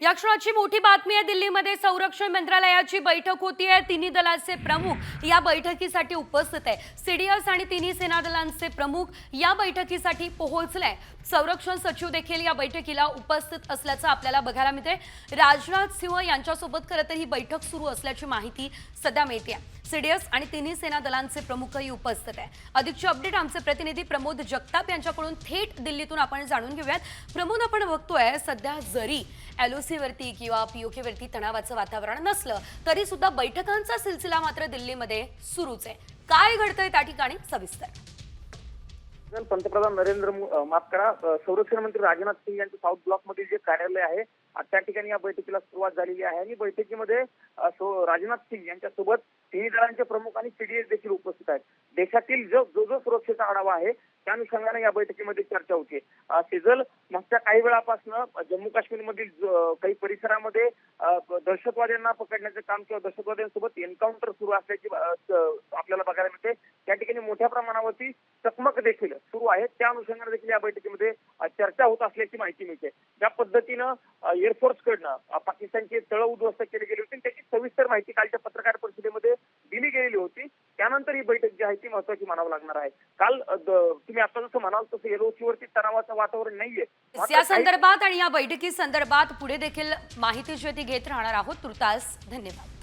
या क्षणाची मोठी बातमी आहे दिल्लीमध्ये. संरक्षण मंत्रालयाची बैठक होती आहे. तिन्ही दलाचे प्रमुख या बैठकीसाठी उपस्थित आहे. सीडीएस आणि तिन्ही सेना दलांचे प्रमुख या बैठकीसाठी पोहोचले संरक्षण सचिव देखील या बैठकीला उपस्थित असल्याचं आपल्याला बघायला मिळते राजनाथ सिंह यांच्यासोबत खरं तर ही बैठक सुरू असल्याची माहिती सध्या मिळते सीडीएस आणि तिन्ही सेना दलांचे प्रमुखही उपस्थित आहे. अधिकचे अपडेट आमचे प्रतिनिधी प्रमोद जगताप यांच्याकडून थेट दिल्लीतून आपण जाणून घेऊयात. प्रमोद आपण बघतोय सध्या जरी एलओसी वरती किंवा पीओके वरती तणावाचं वातावरण नसलं तरी सुद्धा बैठकांचा सिलसिला मात्र दिल्लीमध्ये सुरूच आहे. काय घडतंय त्या ठिकाणी? सविस्तर. पंतप्रधान नरेंद्र माफ करा संरक्षण मंत्री राजनाथ सिंह यांचं साऊथ ब्लॉक मधील जे कार्यालय आहे त्या ठिकाणी या बैठकीला सुरुवात झालेली आहे. आणि बैठकीमध्ये राजनाथ सिंग यांच्यासोबत तिन्ही दलांचे प्रमुख आणि सीडीएस देखील उपस्थित आहेत. सुरक्षेचा आढावा आहे. त्या अनुषंगाने या बैठकीमध्ये चर्चा होती. अ, सेजल मागच्या काही वेळापासून जम्मू काश्मीरमधील मधील काही परिसरामध्ये दहशतवाद्यांना पकडण्याचं काम किंवा दहशतवाद्यांसोबत एन्काउंटर सुरू असल्याची आपल्याला बघायला मिळते. त्या ठिकाणी मोठ्या प्रमाणावरती चकमक देखील सुरू आहे त्या अनुषंगाने देखील या बैठकीमध्ये चर्चा होत असल्याची माहिती मिळते. ज्या पद्धतीनं एअरफोर्सकडनं कडनं पाकिस्तानची तळ उद्ध्वस्त केली गेली होती आणि त्याची सविस्तर माहिती कालच्या पत्रकार परिषदेमध्ये त्यानंतर ही बैठक जी आहे ती महत्वाची मानावं लागणार आहे. काल तुम्ही आता जसं म्हणाल तसं एलओसी वरती तणावाचं वातावरण नाहीये. या संदर्भात आणि या बैठकी संदर्भात पुढे देखील माहिती जी ती घेत राहणार आहोत. तुर्तास धन्यवाद.